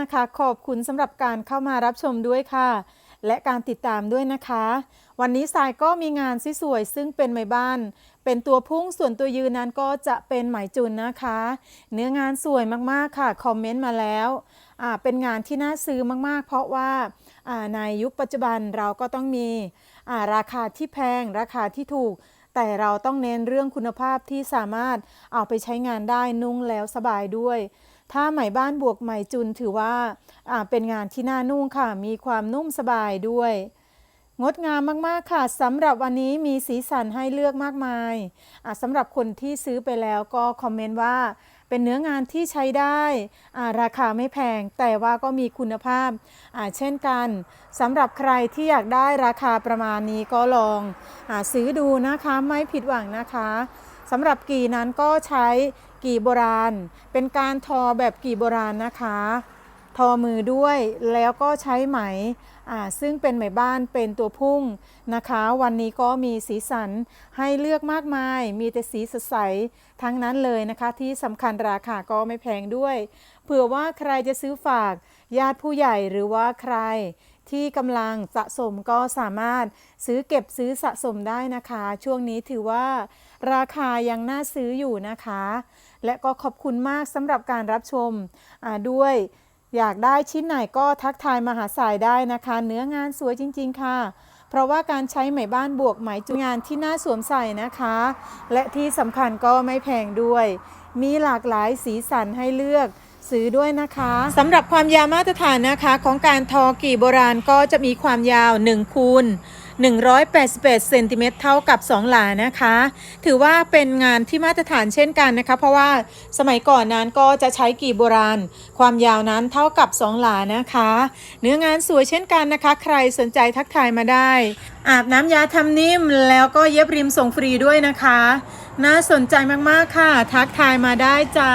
นะคะขอบคุณสำหรับการเข้ามารับชมด้วยค่ะ และการติดตามด้วยนะคะ วันนี้สายก็มีงานสวยๆซึ่งเป็นไหมบ้าน เป็นตัวพุ่งส่วนตัวยืนนั้นก็จะเป็นไหมจุนนะคะ เนื้องานสวยมากๆค่ะคอมเมนต์มาแล้วเป็นงานที่น่าซื้อมากๆ เพราะว่าในยุคปัจจุบันเราก็ต้องมีราคาที่แพง ราคาที่ถูก แต่เราต้องเน้นเรื่องคุณภาพที่สามารถเอาไปใช้งานได้นุ่งแล้วสบายด้วย ถ้าไหมบ้านบวกไหมจุนถือว่าอ่าเป็นงานที่น่านุ่งค่ะ มีความนุ่มสบายด้วย งดงามมาก ๆ ค่ะสำหรับวันนี้มีสีสันให้เลือกมากมายสำหรับคนที่ซื้อไปแล้วก็คอมเมนต์ว่าเป็นเนื้องานที่ใช้ได้ราคาไม่แพง แต่ว่าก็มีคุณภาพ เช่นกันสำหรับใครที่อยากได้ราคาประมาณนี้ก็ลองอซื้อดูนะคะไม่ผิดหวังนะคะสำหรับกี่นั้นก็ใช้กี่โบราณ เป็นการทอแบบกี่โบราณนะคะ ทอมือด้วยแล้วก็ใช้ไหมซึ่งเป็นไหมบ้านเป็นตัวพุ่งนะคะ วันนี้ก็มีสีสันให้เลือกมากมาย มีแต่สีสดใสทั้งนั้นเลยนะคะ ที่สำคัญราคาก็ไม่แพงด้วย เผื่อว่าใครจะซื้อฝากญาติผู้ใหญ่หรือว่าใครที่กำลังสะสมก็สามารถซื้อเก็บซื้อสะสมได้นะคะ ช่วงนี้ถือว่าราคายังน่าซื้ออยู่นะคะ และก็ขอบคุณมากสำหรับการรับชมด้วย อยากได้ชิ้นไหนก็ทักทายมาหาสายได้นะคะ เนื้องานสวยจริง ๆ ค่ะ เพราะว่าการใช้ไหมบ้านบวกไหมจุงานที่น่าสวมใส่นะคะ และที่สำคัญก็ไม่แพงด้วย มีหลากหลายสีสันให้เลือกซื้อด้วยนะคะสำหรับความยาวมาตรฐานนะคะของการทอกี่โบราณก็จะมีความยาว1คูณ 188เซนติเมตรเท่ากับ 2 หลานะคะ ถือว่าเป็นงานที่มาตรฐานเช่นกันนะคะ เพราะว่าสมัยก่อนนั้นก็จะใช้กี่โบราณ ความยาวนั้นเท่ากับ 2 หลานะคะ เนื้องานสวยเช่นกันนะคะ ใครสนใจทักทายมาได้ อาบน้ำยาทำนิ่มแล้วก็เย็บริมส่งฟรีด้วยนะคะ น่าสนใจมากๆค่ะ ทักทายมาได้จ้า